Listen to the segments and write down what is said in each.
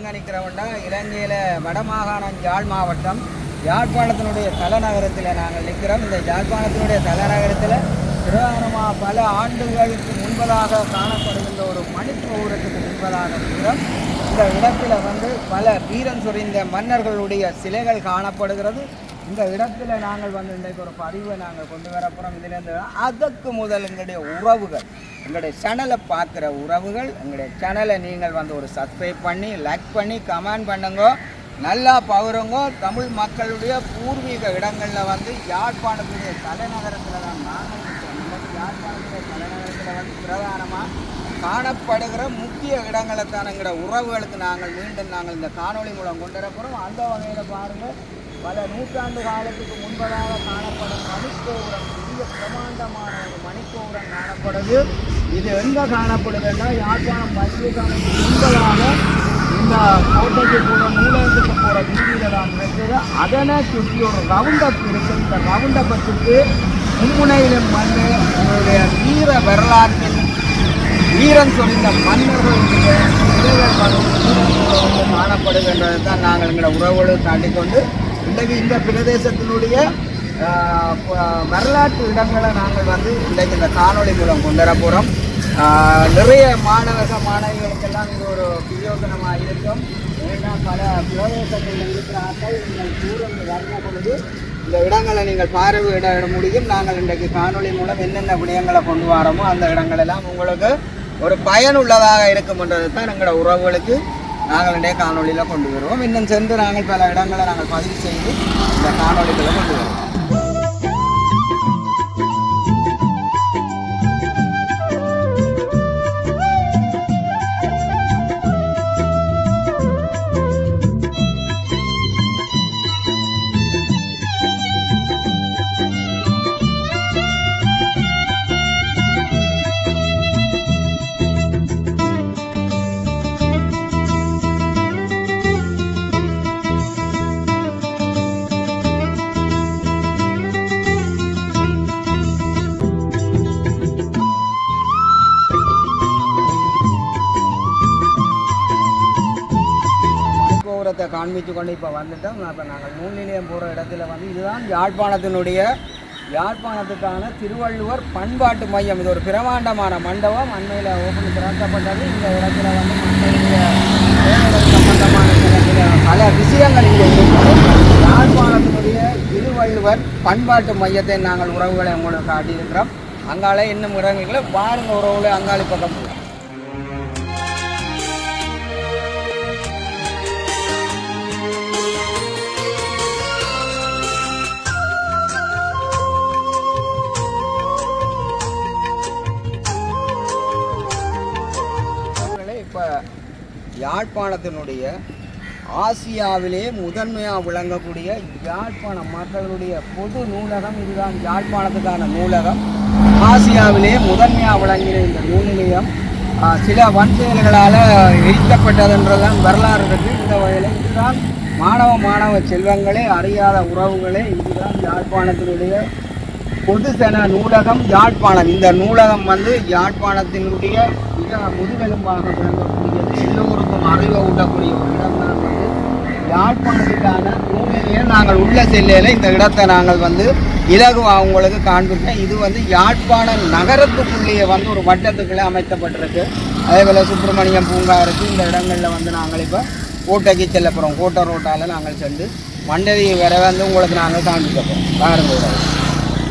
இன்றைக்கு இலங்கையில் வடமாகாணம் யாழ் மாவட்டம் யாழ்ப்பாணத்தினுடைய தலைநகரத்தில் நாங்கள் நிற்கிறோம். இந்த யாழ்ப்பாணத்தினுடைய தலைநகரத்தில் பிரதானமாக பல ஆண்டுகளுக்கு முன்பதாக காணப்படுகின்ற ஒரு மணிப்பூரத்துக்கு முன்பதாக நிற்கிறோம். இந்த இடத்துல வந்து பல வீரன் சொறிந்த மன்னர்களுடைய சிலைகள் காணப்படுகிறது. இந்த இடத்துல நாங்கள் வந்து இன்றைக்கு ஒரு பதிவை நாங்கள் கொண்டு வரப்போகிறோம் இதிலேருந்து அதற்கு முதல் எங்களுடைய உறவுகள் எங்களுடைய சேனலை பார்க்குற உறவுகள் எங்களுடைய சேனலை நீங்கள் வந்து ஒரு சப்ஸ்கிரைப் பண்ணி லைக் பண்ணி கமெண்ட் பண்ணுங்க. நல்லா பவருங்க. தமிழ் மக்களுடைய பூர்வீக இடங்களில் வந்து யாழ்ப்பாணத்துடைய தலைநகரத்தில் தான் நாங்கள் யாழ்ப்பாணத்துடைய தலைநகரத்தில் வந்து பிரதானமாக காணப்படுகிற முக்கிய இடங்களை எங்களுடைய உறவுகளுக்கு நாங்கள் மீண்டும் நாங்கள் இந்த காணொளி மூலம் கொண்டு வரப்போகிறோம் அந்த வகையில் பாருங்கள் பல நூற்றாண்டு காலத்துக்கு முன்பதாக காணப்படும் மணிக்கோபுரம் பெரிய பிரமாண்டமான ஒரு மணிக்கோபுரம் காணப்படுது. இது எங்கே காணப்படுதுன்னா யாழ்ப்பாணம் பள்ளிக்கானத்துக்கு முன்பதாக இந்த கோட்டைக்கு போகிற நூலகத்துக்கு போகிற வீதியில் தான் இருக்குது அதனை சுற்றி ஒரு ரவுண்டப் இருக்குது இந்த ரவுண்டப்பை சுற்றி மும்முனையிலும் வந்து உங்களுடைய வீர வரலாற்றின் வீரன் சொன்ன மன்னர்களுடைய காணப்படுகின்றது தான் நாங்கள் எங்களோட உறவுகளை தாண்டி கொண்டு இன்றைக்கு இந்த பிரதேசத்தினுடைய வரலாற்று இடங்களை நாங்கள் வந்து இன்றைக்கு இந்த காணொலி மூலம் கொண்டு வர போகிறோம் நிறைய மாணவக மாணவிகளுக்கெல்லாம் இது ஒரு பிரயோஜனமாக இருக்கும். ஏன்னா பல பிரதேசங்களில் இருக்கிறார்கள். நீங்கள் தூரம் வரும் பொழுது இந்த இடங்களை நீங்கள் பார்வையிட முடியும். நாங்கள் இன்றைக்கு காணொளி மூலம் என்னென்ன விடயங்களை கொண்டு வரோமோ அந்த இடங்களெல்லாம் உங்களுக்கு ஒரு பயனுள்ளதாக இருக்கும்ன்றது தான் எங்களோட உறவுகளுக்கு. நாங்கள் இன்றைய காணொளியில் கொண்டு வருவோம். இன்னும் சென்று நாங்கள் பல இடங்களை நாங்கள் பதிவு செய்து இந்த காணொலிகளை கொண்டு வருவோம். காண்பித்து கொண்டு இப்போ வந்துட்டோம். இப்போ நாங்கள் நூல் நிலையம் போகிற இடத்துல வந்து இதுதான் யாழ்ப்பாணத்தினுடைய யாழ்ப்பாணத்துக்கான திருவள்ளுவர் பண்பாட்டு மையம். இது ஒரு பிரமாண்டமான மண்டபம். அண்மையில் ஓப்பன் திறக்கப்பட்டது. இந்த இடத்துல வந்து சம்பந்தமான பல விஷயங்கள் இங்கே யாழ்ப்பாணத்தினுடைய திருவள்ளுவர் பண்பாட்டு மையத்தை நாங்கள் உறவுகளை உங்களுக்கு காட்டியிருக்கிறோம். அங்காலே இன்னும் இறங்குகளை பாருங்க உறவுகளை அங்காளி பக்கம் யாழ்ப்பாணத்தினுடைய ஆசியாவிலே முதன்மையாக விளங்கக்கூடிய யாழ்ப்பாண மக்களுடைய பொது நூலகம் இதுதான். யாழ்ப்பாணத்துக்கான நூலகம். ஆசியாவிலே முதன்மையாக விளங்கின இந்த நூல் நிலையம் சில வன்செயல்களால் எரிக்கப்பட்டதுன்றதான் வரலாறு இருக்கு. இந்த வகையில் இதுதான் மாணவ மாணவ செல்வங்களே அறியாத உறவுகளே இதுதான் யாழ்ப்பாணத்தினுடைய பொதுசன நூலகம் யாழ்ப்பாணம். இந்த நூலகம் வந்து யாழ்ப்பாணத்தினுடைய மிக முதுகெலும்பாக விளங்கக்கூடிய எல்லோருக்கும் அறிவை ஊட்டக்கூடிய ஒரு இடம் தான் வந்து யாழ்ப்பாணத்துக்கான நாங்கள் உள்ள செல்லையில் இந்த இடத்தை நாங்கள் வந்து இலகுவாக உங்களுக்கு காண்பிப்பேன். இது வந்து யாழ்ப்பாண நகரத்துக்குள்ளேயே வந்து ஒரு வட்டத்துக்குள்ளே அமைக்கப்பட்டிருக்கு. அதே போல் சுப்பிரமணியம் பூங்கா இருக்குது இந்த இடங்களில் வந்து நாங்கள் இப்போ கோட்டைக்கு செல்ல போகிறோம் கோட்டை ரோட்டால் நாங்கள் சென்று மண்டவி வர வந்து உங்களுக்கு நாங்கள் காண்பிக்க போகிறோம்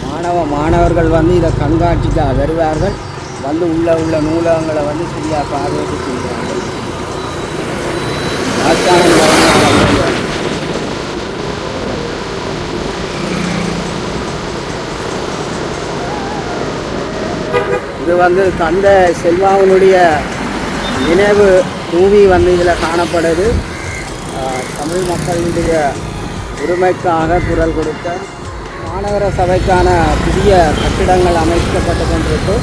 மாணவ மாணவர்கள் வந்து இதை கண்காட்சிக்காக வருவார்கள் வந்து உள்ள உள்ள நூலகங்களை வந்து சரியாக பார்வையிட்டு செய்கிறார்கள் யாழ்ப்பாணம் கவர்னர் இது வந்து தந்த செல்வாவினுடைய நினைவு தூவி வந்து இதில் காணப்படுது. தமிழ் மக்களுடைய உரிமைக்காக குரல் கொடுத்த மாநகர சபைக்கான புதிய கட்டிடங்கள் அமைக்கப்பட்டு கொண்டிருக்கு.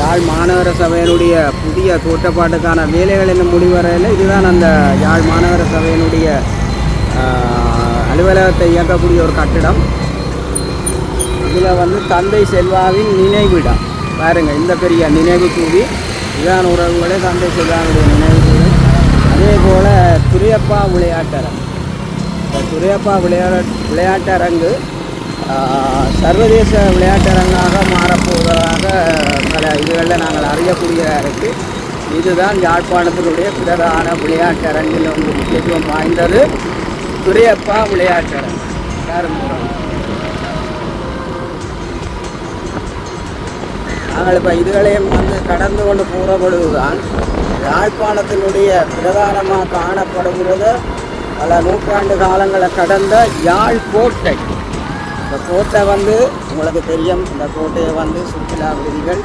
யாழ் மாநகர சபையினுடைய புதிய தோட்டப்பாட்டுக்கான வேலைகள் என்ன முடிவரையில் இதுதான் அந்த யாழ் மாநகர சபையினுடைய அலுவலகத்தை இயக்கக்கூடிய ஒரு கட்டிடம். இதில் வந்து தந்தை செல்வாவின் நினைவிடம். பாருங்க இந்த பெரிய நினைவு கூவி இதான் உறவுகளே தந்தை செல்வாவுடைய நினைவு கூவி. அதே போல் துரியப்பா விளையாட்டரங்கு. இந்த துரியப்பா விளையாட விளையாட்டரங்கு சர்வதேச விளையாட்டரங்காக மாறப்போவதாக பல இதுகளில் நாங்கள் அறியக்கூடியதாக இருக்குது இதுதான் யாழ்ப்பாணத்தினுடைய பிரதான விளையாட்டரங்கில் வந்து முக்கியத்துவம் வாய்ந்தது. துரியப்பா விளையாட்டரங்கு. நாங்கள் இப்போ இதுகளையும் வந்து கடந்து கொண்டு போகிற பொழுதுதான் யாழ்ப்பாணத்தினுடைய பிரதானமாக காணப்படுகிறது. பல நூற்றாண்டு காலங்களை கடந்த யாழ் கோட்டை. இந்த கோட்டை வந்து உங்களுக்கு தெரியும் இந்த கோட்டையை வந்து சுற்றுலா விதிகள்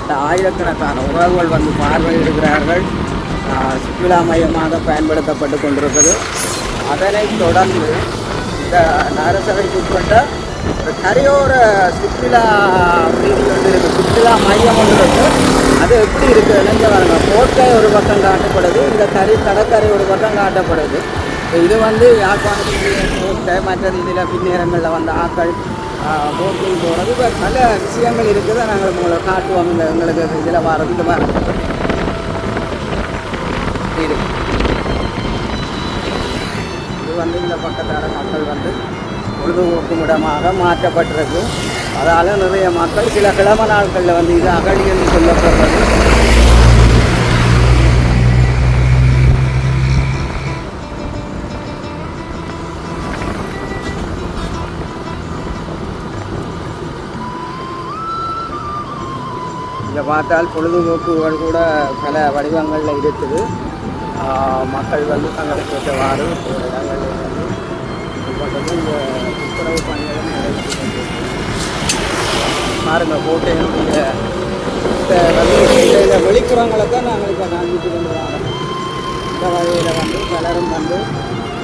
இந்த ஆயிரக்கணக்கான உறவுகள் வந்து பார்வையிடுகிறார்கள். சுற்றுலா மையமாக பயன்படுத்தப்பட்டு கொண்டிருக்கிறது. அதனைத் தொடர்ந்து இந்த நகரசபைக்கு உட்பட்ட ஒரு கரையோர சுற்றுலா அப்படின்னு வந்து சுற்றுலா மையம் ஒன்று இருக்கு. அது எப்படி இருக்கு? இணைஞ்ச வரணும் கோட்டை ஒரு பக்கம் காட்டப்படுது. இந்த கரை கடற்கரை ஒரு பக்கம் காட்டப்படுது. இது வந்து யாழ்ப்பாணத்துடைய கோட்டை மற்ற இதில் பின்னேரங்களில் வந்த ஆக்கள் போட்டிங் போகிறது இப்போ பல விஷயங்கள் இருக்குது. நாங்கள் உங்களை காட்டுவோம். இந்த எங்களுக்கு இதில் வர்றது. இந்த மாதிரி. இது. இது வந்து இந்த பக்கத்தார மக்கள் வந்து பொழுதுபோக்கும் இடமாக மாற்றப்பட்டிருக்கு. அதால் நிறைய மக்கள் சில கிழம நாட்களில் வந்து இது அகழி என்று சொல்லப்படுறது. இதை பார்த்தால் பொழுதுபோக்குகள் கூட பல வடிவங்களில் இருக்குது. மக்கள் வந்து தங்களுக்கு ஏற்றவாறு இடங்களில் பண்ணுறது இந்த துப்புரவு பணிகளை நடைபெற்று கொண்டிருக்கு. கோட்டையினுடைய இந்த வெளிப்புறங்களை தான் நாங்கள் இப்போ காண்பித்து கொண்டு வரோம் இந்த வகையில் வந்து பலரும் வந்து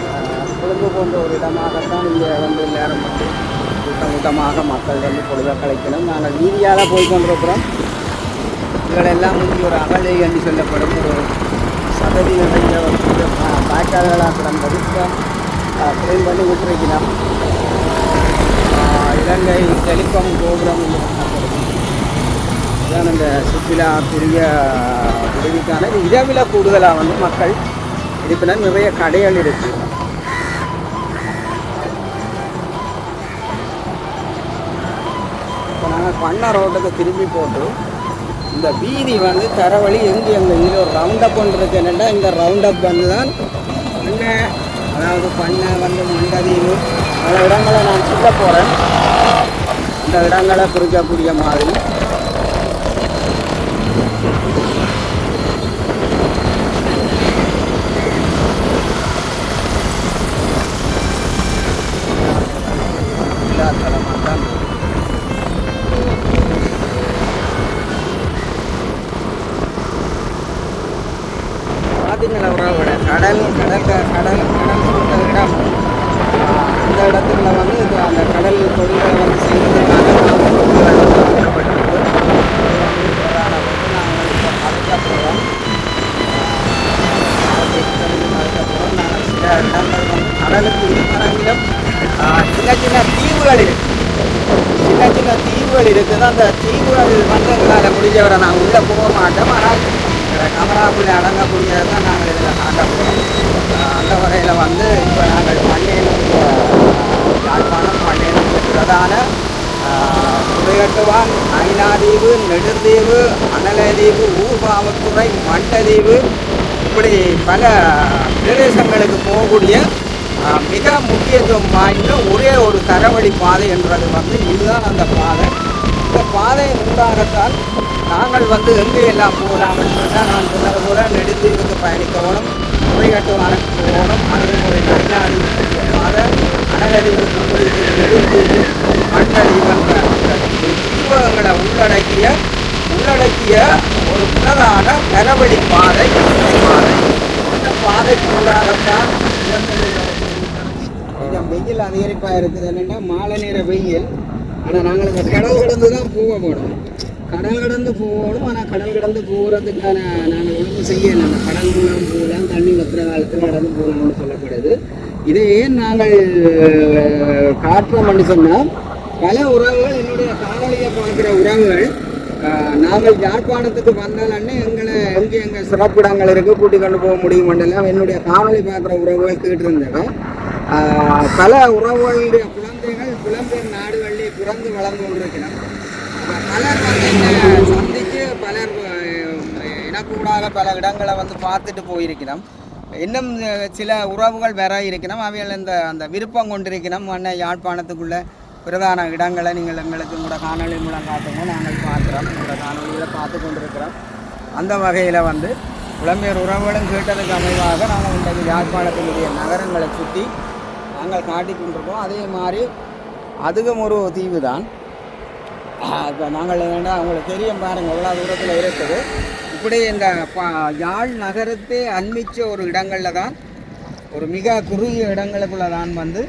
ஆஹ், கொழும்பு போன்ற ஒரு இடமாகத்தான் இங்கே வந்து எல்லாரும் வந்து கூட்டம் கூட்டமாக மக்கள் வந்து பொழுதாக கழிக்கணும் நாங்கள் வீதியால் போய் கொண்டிருக்கிறோம் இவங்களெல்லாம் வந்து ஒரு அகலை என்று சொல்லப்படும் ஒரு சதவி வந்து ஒரு பாய்க்கால்களாக கிடந்தது இப்போ ஃப்ரேம் பண்ணி விட்டுருக்கலாம் இலங்கை டெலிகாம் கோபுரம் இதான் இந்த சுற்றுலா பெரிய உதவிக்கான இரவில் கூடுதலாக வந்து மக்கள் இருப்பினர் நிறைய கடைகள் இருக்குது இப்போ நாங்கள் பண்ண ரோட்டுக்கு திரும்பி போட்டு இந்த வீதி வந்து தரவழி எங்கே எங்கள் இதில் ஒரு ரவுண்ட் பண்ணுறது என்னென்னா இந்த ரவுண்ட் அப் வந்து தான் பண்ணை அதாவது பண்ணை வந்து மண்டதீவு பல இடங்களை நான் சொல்ல போகிறேன் இந்த இடங்களை குறிக்கக்கூடிய மாதிரி. எல்லா தலமாக தான் கடலுக்கு இருமரங்கிலும் சின்ன சின்ன தீவுகள் இருக்கு சின்ன சின்ன தீவுகள் இருக்குது அந்த தீவுகள் மன்றங்களால் முடிஞ்சவரை நான் உள்ளே போக மாட்டோம் ஆனால் கமராக்குள்ளே அடங்கக்கூடியதை தான் நாங்கள் இதில் காட்ட போகிறோம் அந்த வகையில் வந்து இப்போ நாங்கள் பண்ணையினுடைய யாழ்ப்பாணம் பண்ணையினுடைய பிரதான புதையட்டுவான் ஐநாதீவு நெடுந்தீவு அனலதீவு ஊர்காவத்துறை மண்டதீவு இப்படி பல பிரதேசங்களுக்கு போகக்கூடிய மிக முக்கியத்துவம் வாய்ந்த ஒரே ஒரு தரவழி பாதை என்றது வந்து இதுதான் அந்த பாதை. இந்த பாதையை ஊடாகத்தான் நாங்கள் வந்து எங்கே எல்லாம் போகலாம் சொன்னால் நான் சொன்னது போல நெடுந்தீவுக்கு பயணிக்கணும் முறைகட்டுவானுக்கு போகணும் அதே முறை நைனாடி பாதை அனலறிவு நெடுந்தீவு மண்டலீவன்ற உள்ளடக்கிய உள்ளடக்கிய ஒரு பிரதான தரவழி பாதை இந்த பாதை இந்த பாதைக்குள்ளாகத்தான் கொஞ்சம் வெயில் அதிகரிப்பாக இருக்குது. என்னென்னா மாலை நேர வெயில். ஆனால் நாங்கள் இந்த கடல் கடந்து தான் பூவை போகணும் கடல் கடந்து போகணும். ஆனால் கடல் கடந்து போகிறதுக்கான நாங்கள் ஒழுங்கு செய்யலை. அந்த கடல் மூலம் போகலாம் தண்ணி வத்துற காலத்தில் கடந்து போகணும்னு சொல்லப்படுது. இதை ஏன் நாங்கள் அஹ், என்று சொன்னால் பல உறவுகள் என்னுடைய காணொலியை பார்க்குற உறவுகள் நாங்கள் யாழ்ப்பாணத்துக்கு வந்தாலன்னே எங்களை எங்கே எங்கள் சிறப்பிடங்கள் இருக்குது கூட்டி கொண்டு போக முடியுமென்றெல்லாம் என்னுடைய காணொலி பார்க்குற உறவுகள் கேட்டிருந்தவ பல உறவுகளுடைய குழந்தைகள் புலம்பெயர் நாடுகளிலே பிறந்து வளர்ந்து கொண்டிருக்கிறோம் பலர் வந்து என்னை சந்தித்து பலர் ஆஹ் இனக்கூடாக பல இடங்களை வந்து பார்த்துட்டு போயிருக்கிறோம். இன்னும் சில உறவுகள் வர இருக்கிறோம் அவைகள் இந்த அந்த விருப்பம் கொண்டிருக்கிறோம் அண்ணன் யாழ்ப்பாணத்துக்குள்ளே பிரதான இடங்களை நீங்கள் எங்களுக்கு உங்களோட காணொளி மூலம் காட்டுங்க நாங்கள் பார்க்குறோம். உங்களோட காணொலியில் பார்த்து கொண்டிருக்கிறோம். அந்த வகையில் வந்து புலம்பெயர் உறவுகளும் கேட்டதுக்கு அமைவாக நாங்கள் இன்றைக்கு யாழ்ப்பாணத்தினுடைய நகரங்களை சுற்றி நாங்கள் காட்டி கொண்டிருக்கோம். அதே மாதிரி அதுவும் ஒரு தீவு தான். இப்போ நாங்கள் என்னென்னா அவங்களுக்கு தெரியும் பாருங்கள் எவ்வளோ தூரத்தில் இருக்குது. இப்படி இந்த யாழ் நகரத்தை அண்மிச்ச ஒரு இடங்களில் தான் ஒரு மிக குறுகிய இடங்களுக்குள்ள தான் வந்து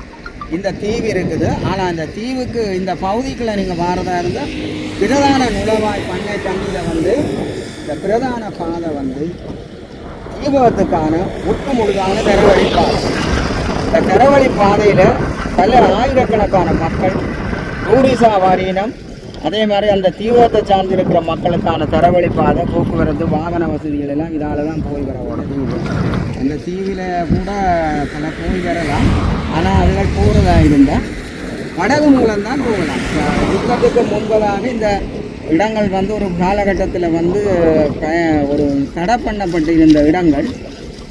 இந்த தீவு இருக்குது. ஆனால் அந்த தீவுக்கு இந்த பகுதிக்குள்ள நீங்கள் வாரதாக இருந்தால் பிரதான நுழைவாய் பண்ணை தண்ணியில் வந்து இந்த பிரதான பாதை வந்து தீபத்துக்கான முற்று முழுதான கரவழி பாதை இந்த தரவழி பாதையில் பல ஆயிரக்கணக்கான மக்கள் டூரிசா வாரியினம் அதே மாதிரி அந்த தீவிரத்தை சார்ந்திருக்கிற மக்களுக்கான தரவழி பாதை போக்குவரத்து வாகன வசதிகள் எல்லாம் இதால் தான் போய் வர தீவு அந்த தீவில் கூட பல போய் வரலாம். ஆனால் அதில் போகிறதா இருந்தால் படகு மூலம் தான் போகலாம் யுத்தத்துக்கு முன்பதாக இந்த இடங்கள் வந்து ஒரு காலகட்டத்தில் வந்து ப- ஒரு தடை பண்ணப்பட்டிருந்த இடங்கள்.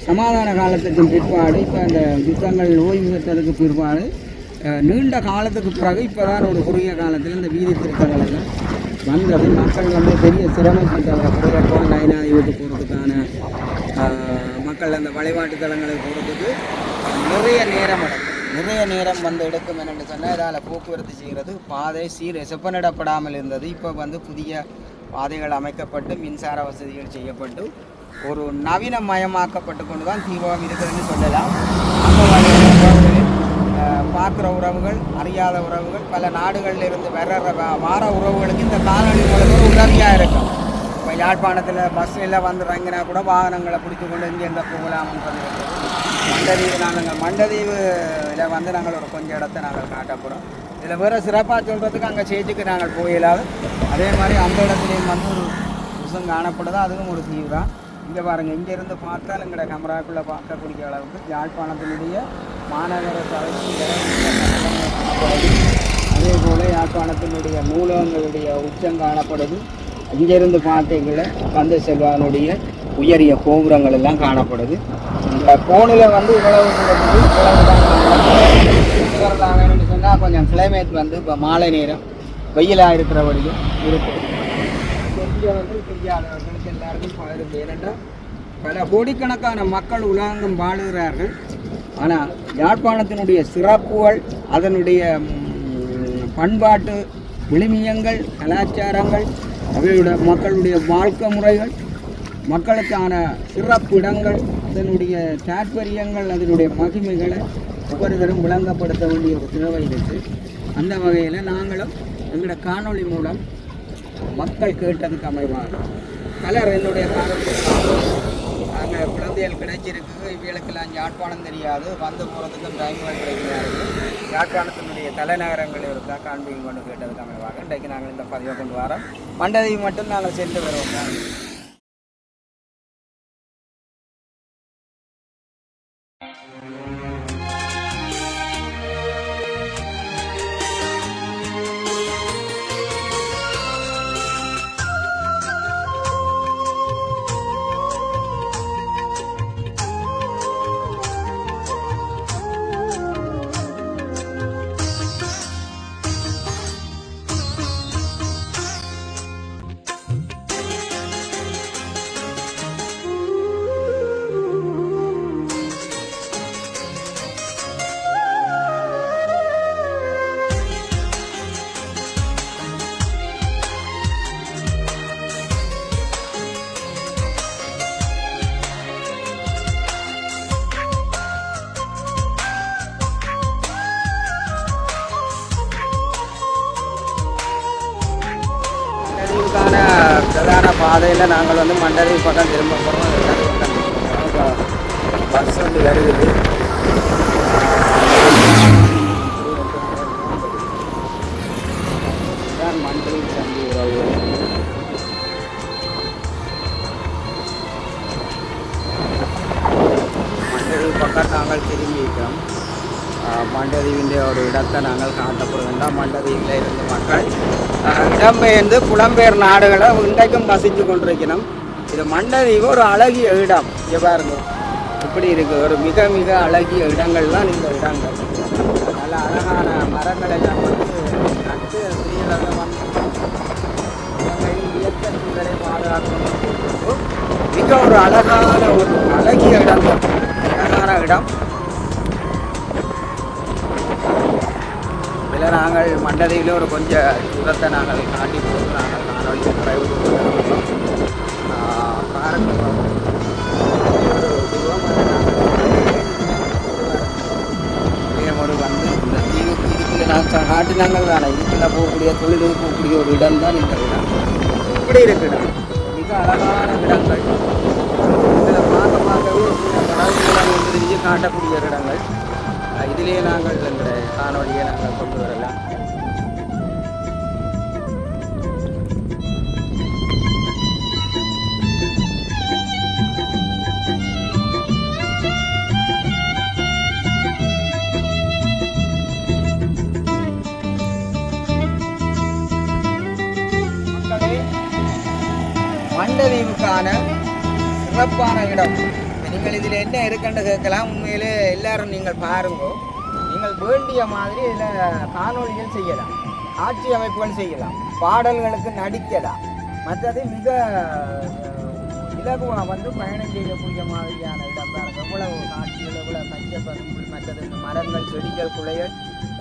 சமாதான காலத்துக்கு பிற்பாடு இப்போ அந்த யுத்தங்கள் ஓய்வு பெற்றதுக்கு பிற்பாடு நீண்ட காலத்துக்கு பிறகு இப்போ தான் ஒரு குறுகிய காலத்தில் இந்த வீதி திருத்தங்கள் வந்தது. மக்கள் வந்து பெரிய சிரமப்பட்டவங்க குறையப்போம் நயனாதிபதி போகிறதுக்கான மக்கள் அந்த வழிபாட்டு தலங்களுக்கு போகிறதுக்கு நிறைய நேரம் எடுக்கும் நிறைய நேரம் வந்து எடுக்கும் என்னென்னு சொன்னால் இதால் போக்குவரத்து செய்கிறது பாதை சீர் செப்பனிடப்படாமல் இருந்தது. இப்போ வந்து புதிய பாதைகள் அமைக்கப்பட்டு மின்சார வசதிகள் செய்யப்பட்டு ஒரு நவீனமயமாக்கப்பட்டு கொண்டு தான் தீபம் இருக்குதுன்னு சொல்லலாம். அந்த வகையில் பார்க்குற உறவுகள் அறியாத உறவுகள் பல நாடுகளில் இருந்து வர்ற வ- வார உறவுகளுக்கு இந்த காணொலி மூலம் உதவியாக இருக்கும். இப்போ யாழ்ப்பாணத்தில் பஸ்ஸில் வந்து இறங்கினா கூட வாகனங்களை பிடிச்சி கொண்டு இந்த போகலாம்ன்றது இருக்குது மண்டதீவு நாங்கள் மண்டதீவில் வந்து நாங்கள் ஒரு கொஞ்சம் இடத்த நாங்கள் காட்ட போகிறோம் இதில் வேறு சிறப்பாக சொல்கிறதுக்கு அங்கே சேச்சுக்கு நாங்கள் போயிடாது அதே மாதிரி அந்த இடத்துலையும் வந்து ஒரு விஷம் காணப்படுது. அதுவும் ஒரு தீவு தான் இங்கே பாருங்கள் இங்கேருந்து பார்த்தால் எங்களோட கேமராக்குள்ளே பார்க்கக்கூடிய அளவுக்கு யாழ்ப்பாணத்தினுடைய மாநகர சபைக்கு அதே போல் யாழ்ப்பாணத்தினுடைய நூலகங்களுடைய உச்சம் காணப்படுது. இங்கிருந்து பார்த்தீங்கள கந்த செல்வானுடைய உயரிய கோபுரங்கள் எல்லாம் காணப்படுது. இந்த கோணில் வந்து இவ்வளவு இவ்வளவு சொன்னால் கொஞ்சம் கிளைமேட் வந்து இப்போ மாலை நேரம் வெயிலாக இருக்கிற இருக்கும் இருக்குது வந்து தெரியாதவர்களுக்கு எல்லாருக்கும் பகிர்ந்து ஏனென்றால் பல கோடிக்கணக்கான மக்கள் உலகம் வாழுகிறார்கள். ஆனால் யாழ்ப்பாணத்தினுடைய சிறப்புகள் அதனுடைய பண்பாட்டு விழுமியங்கள் கலாச்சாரங்கள் அவையுடைய மக்களுடைய வாழ்க்கை முறைகள் மக்களுக்கான சிறப்பு இடங்கள் அதனுடைய தாற்பயங்கள் அதனுடைய மகிமைகளை ஒவ்வொருவரும் விளங்கப்படுத்த வேண்டிய ஒரு தேவை இருக்குது அந்த வகையில் நாங்களும் எங்களோட காணொளி மூலம் மக்கள் கேட்டதுக்கு அமைவாக. கலர் என்னுடைய காலத்தில் அங்கே குழந்தைகள் கிடைச்சிருக்கு இவங்களுக்கெல்லாம் யாழ்ப்பாணம் தெரியாது. வந்து போகிறதுக்கும் டைம்கள் கிடைக்கிறார்கள் யாழ்ப்பாணத்தினுடைய தலைநகரங்கள் இருக்கா காண்பிங் கொண்டு கேட்டதுக்கு அமைவாக. இன்றைக்கு நாங்கள் இந்த பதிவை கொண்டு வரோம். மண்டதையும் மட்டும் நாங்கள் சென்று வருவோம். பிரதான பாதையில் நாங்கள் வந்து மண்டலை பக்கம் திரும்ப போகிறோம் பஸ் வந்து வருது. மண்டதீவின் ஒரு இடத்தை நாங்கள் காட்டப்படுகின்றோம் மண்டதீவில் இருந்து மக்கள் இடம்பெயர்ந்து புலம்பெயர் நாடுகளை இன்றைக்கும் வசித்து கொண்டிருக்கிறோம். இது மண்டதீவு ஒரு அழகிய இடம். இங்கே பாருங்க. இப்படி இருக்கு. ஒரு மிக மிக அழகிய இடங்கள் தான் இந்த இடங்கள். நல்ல அழகான மரங்களை எல்லாம் வந்து நட்டு ஸ்ரீலங்கா வந்து இயற்கை சூழலை பாதுகாக்கணும் மிக ஒரு அழகான ஒரு அழகிய இடம் அழகான இடம். நாங்கள் மண்டலையில் ஒரு கொஞ்சம் தூரத்தை நாங்கள் காட்டி போட்டு நாங்கள் காணொலி நிறைவு கொண்டிருக்கிறோம். ஆஹ் ஒரு வந்து இந்த தீவு இதுக்குள்ள நான் காட்டினாங்கள் தானே இதுக்குள்ள போகக்கூடிய தொழிலுக்கு போகக்கூடிய ஒரு இடம் தான் இந்த இடம். இப்படி இருக்கு இடம் மிக அழகான இடங்கள். இதில் பார்க்க பார்க்கவே கடவுள் தெரிஞ்சு காட்டக்கூடிய இடங்கள். அஹ் இதிலேயே நாங்கள் எங்களுடைய காணொலியை நாங்கள் கொண்டு வரலாம் மக்களே மண்டதீவுக்கான சிறப்பான இடம். நீங்கள் இதில் என்ன இருக்குன்னு கேட்கலாம். உண்மையிலே எல்லாரும் நீங்கள் பாருங்க. நீங்கள் வேண்டிய மாதிரி இதில் காணொளிகள் செய்யலாம். ஆட்சி அமைப்புகள் செய்யலாம். பாடல்களுக்கு நடிக்கலாம். மற்றது மிக இலகுவாக வந்து பயணம் செய்யக்கூடிய மாதிரியான இடம் தான். எவ்வளவு காட்சிகள் எவ்வளவு பச்சை மற்றது இந்த மரங்கள் செடிகள் குலைகள்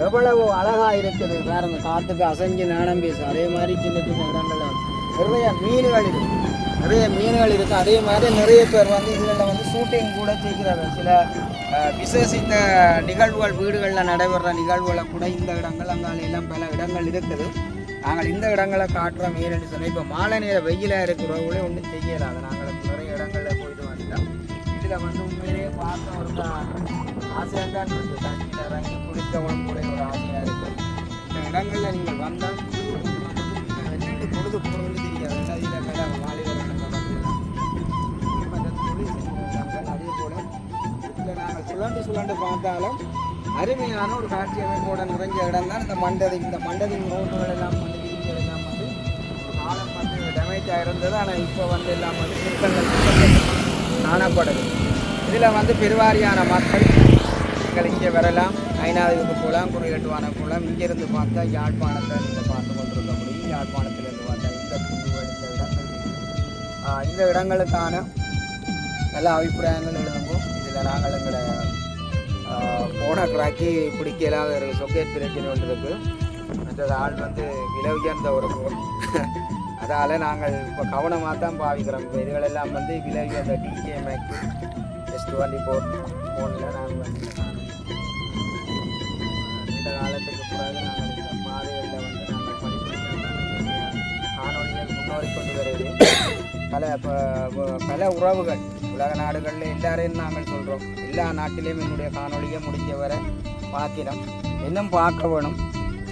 எவ்வளவு அழகாக இருக்குது. பாருங்க காற்றுக்கு அசைஞ்சு நாணம் பேசும் அதே மாதிரி சின்ன சின்ன இடங்களில் நிறைய மீன்கள் இருக்குது நிறைய மீன்கள் இருக்கு. அதே மாதிரி நிறைய பேர் வந்து இதில் வந்து ஷூட்டிங் கூட செய்கிறாங்க சில விசேஷித்த நிகழ்வுகள் வீடுகளில் நடைபெற நிகழ்வுகளை கூட இந்த இடங்கள் அங்கால எல்லாம் பல இடங்கள் இருக்குது. நாங்கள் இந்த இடங்களை காட்டுறோம் ஏன்னு சொன்னால் இப்போ மாலை நேர வெயிலாக இருக்கிறவங்களே ஒன்றும் செய்யலை அதை நாங்கள் நிறைய இடங்களில் போயிட்டு வந்துட்டோம். இதில் வந்து உண்மையிலேயே பார்க்க ஒரு ஆசையாக தான் இருக்குது தண்ணியில் இறங்கி குளிக்கவும் கூட ஒரு ஆசையாக இருக்குது இந்த இடங்களில் நீங்கள் வந்தால் பொழுது சுழண்டு பார்த்தாலும் அருமையான ஒரு காட்சி அமைப்போட நிறைஞ்ச இடம் தான் இந்த மண்டதி இந்த மண்டதி ரோடுகள் எல்லாம் வந்து எல்லாம் வந்து ஒரு காலம் வந்து டேமேஜ் ஆகிருந்தது ஆனால் இப்போ வந்து எல்லாம் வந்து சிற்பங்கள் காணப்படுது. இதில் வந்து பெருவாரியான மக்கள் நீங்கள் இங்கே வரலாம். ஐநாதுக்கு போகலாம் குறியட்டுவான போகலாம். இங்கேருந்து பார்த்தா யாழ்ப்பாணத்தை நீங்கள் பார்த்து கொண்டிருக்க முடியும் யாழ்ப்பாணத்திலிருந்து பார்த்தா இந்த இந்த இடங்கள். இந்த இடங்களுக்கான நல்ல அபிப்பிராயங்கள் எழுதும்போது இதில் நாங்கள் எங்களை போன ட்ராக்கி பிடிக்கலாத ஒரு சொக்கேட் பிரச்சனை ஒன்று இருக்குது மற்றது ஆள் வந்து விலை உயர்ந்த ஒரு பொருள் அதால் நாங்கள் இப்போ கவனமாக தான் பாவிக்கிறோம். இப்போ இதுகளெல்லாம் வந்து விலை உயர்ந்த டிகே மேக் எஸ் டுவெண்ட்டி ஃபோர் ஃபோனில் நாங்கள் வந்து இந்த காலத்துக்கு பிறகு நாங்கள் இந்த பாதைகளில் வந்து நாங்கள் படிப்பினை காணொலிகள் முன்னோடி கொண்டு வருது பல ப- பல உறவுகள். உலக நாடுகளில் எல்லாரையும் நாங்கள் சொல்கிறோம் எல்லா நாட்டிலையும் என்னுடைய காணொலியை முடிஞ்சவரை பார்க்கிறோம். இன்னும் பார்க்க வேணும்.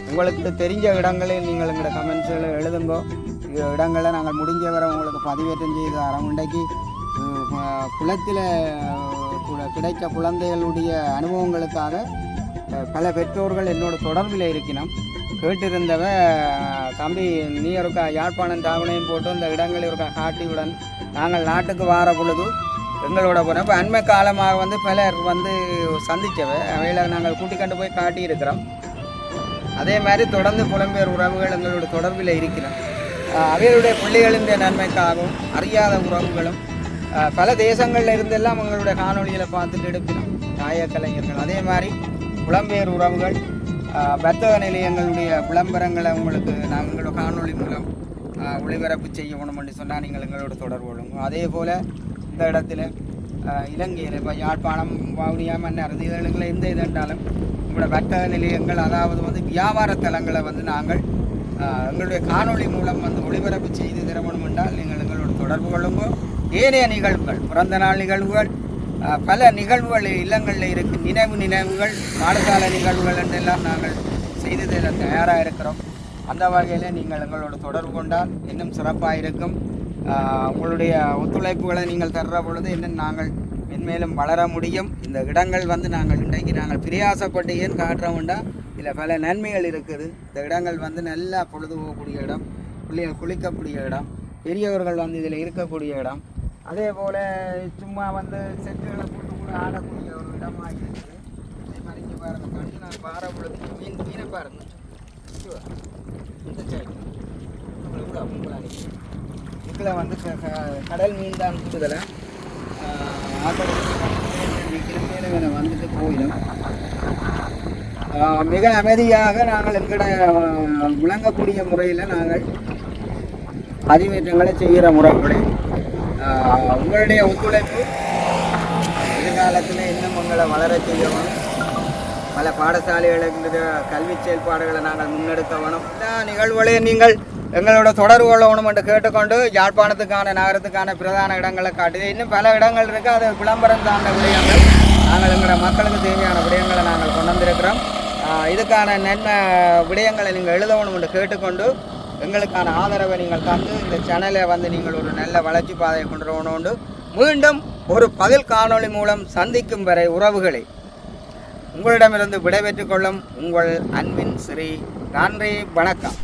உங்களுக்கு தெரிஞ்ச இடங்களில் நீங்கள் எங்களோட கமெண்ட்ஸில் எழுதுங்க. இடங்களை நாங்கள் முடிஞ்ச வரை உங்களுக்கு பதிவேற்றம் செய்து தரோம். இன்றைக்கு குளத்தில் கிடைத்த குழந்தைகளுடைய அனுபவங்களுக்காக பல பெற்றோர்கள் என்னோட தொடர்பில் இருக்கணும் கேட்டிருந்தவ தம்பி நீ இருக்க யாழ்ப்பாணம் தாவணையும் போட்டு இந்த இடங்களில் இருக்க காட்டியுடன் நாங்கள் நாட்டுக்கு வார பொழுது எங்களோட போகிறோம் இப்போ அண்மை காலமாக வந்து பலர் வந்து சந்தித்தவை அவையில் நாங்கள் கூட்டிக்கொண்டு போய் காட்டியிருக்கிறோம். அதே மாதிரி தொடர்ந்து புலம்பெயர் உறவுகள் எங்களோட தொடர்பில் இருக்கிறோம் அவைகளுடைய பிள்ளைகளின் நன்மைக்காகவும் அறியாத உறவுகளும் பல தேசங்களில் இருந்தெல்லாம் எங்களுடைய காணொளிகளை பார்த்துட்டு எடுக்கிறோம். நாய கலைஞர்கள். அதே மாதிரி புலம்பெயர் உறவுகள் வர்த்தக நிலையங்களுடைய விளம்பரங்களை உங்களுக்கு நாங்கள் எங்களோட காணொளி மூலம் ஒளிபரப்பு செய்யணும் என்று சொன்னால் நீங்கள் எங்களோட தொடர்பு கொள்ளுங்க. அதே போல் இந்த இடத்துல இலங்கையில் இப்போ யாழ்ப்பாணம் வவுனியா மன்னர் இதுகளில் எந்த இது என்றாலும் உங்களோட வர்த்தக நிலையங்கள் அதாவது வந்து வியாபார தலங்களை வந்து நாங்கள் எங்களுடைய காணொளி மூலம் வந்து ஒளிபரப்பு செய்து தரணும் என்றால் நீங்கள் எங்களோட தொடர்பு கொள்ளுங்கள். ஏனைய நிகழ்வுகள் பிறந்த நாள் நிகழ்வுகள் பல நிகழ்வுகள் இல்லங்களில் இருக்கு நினைவு நினைவுகள் பாடசாலை நிகழ்வுகள் என்றெல்லாம் நாங்கள் செய்து தர தயாராக இருக்கிறோம். அந்த வகையில் நீங்கள் எங்களோட தொடர்பு கொண்டால் இன்னும் சிறப்பாக இருக்கும். உங்களுடைய ஒத்துழைப்புகளை நீங்கள் தர்ற பொழுது இன்னும் நாங்கள் மென்மேலும் வளர முடியும். இந்த இடங்கள் வந்து நாங்கள் இன்றைக்கு நாங்கள் பிரயாசப்பட்டு ஏன் காட்டுறோம்டா இதில் பல நன்மைகள் இருக்குது. இந்த இடங்கள் வந்து நல்லா பொழுது போகக்கூடிய இடம் பிள்ளைகள் குளிக்கக்கூடிய இடம் பெரியவர்கள் வந்து இதில் இருக்கக்கூடிய இடம். அதே போல் சும்மா வந்து செட்டுகளை போட்டு கூட ஆடக்கூடிய ஒரு இடமாக இருக்குது. அதே மாதிரி இங்கே பாருங்க கண்டு நான் பாறை பொழுது மீன் மீனை பாருங்க. உங்களுக்கு வா. இந்த சைடு. இதில் வந்து க- கடல் மீன் தான் கூடுதலை ஆக்கள் வந்துட்டு போயிடும். மிக அமைதியாக நாங்கள் எங்கட விளங்கக்கூடிய முறையில் நாங்கள் பதிவேற்றங்களை செய்கிற முறைப்படி உங்களுடைய ஒத்துழைப்பு எதிர்காலத்தில் இன்னும் உங்களை வளர செய்யணும் பல பாடசாலைகளுக்கு கல்வி செயல்பாடுகளை நாங்கள் முன்னெடுக்க வேணும். எல்லா நிகழ்வுகளை நீங்கள் எங்களோட தொடர்பு கொள்ளணும் என்று கேட்டுக்கொண்டு யாழ்ப்பாணத்துக்கான நகரத்துக்கான பிரதான இடங்களை காட்டி இன்னும் பல இடங்கள் இருக்குது அது விளம்பரம் சார்ந்த விடயங்கள். நாங்கள் எங்களோட மக்களுக்கு தேவையான விடயங்களை நாங்கள் கொண்டு வந்திருக்கிறோம். இதுக்கான நன்மை விடயங்களை நீங்கள் எழுதணும் என்று கேட்டுக்கொண்டு எங்களுக்கான ஆதரவை நீங்கள் தந்து இந்த சேனலை வந்து நீங்கள் ஒரு நல்ல வளர்ச்சி பாதையை கொண்டு வரணும் மீண்டும் ஒரு பதில் காணொளி மூலம் சந்திக்கும் வரை உறவுகளை. உங்களிடமிருந்து விடைபெற்றுக் கொள்ளும் உங்கள் அன்பின் ஸ்ரீ நன்றி வணக்கம்.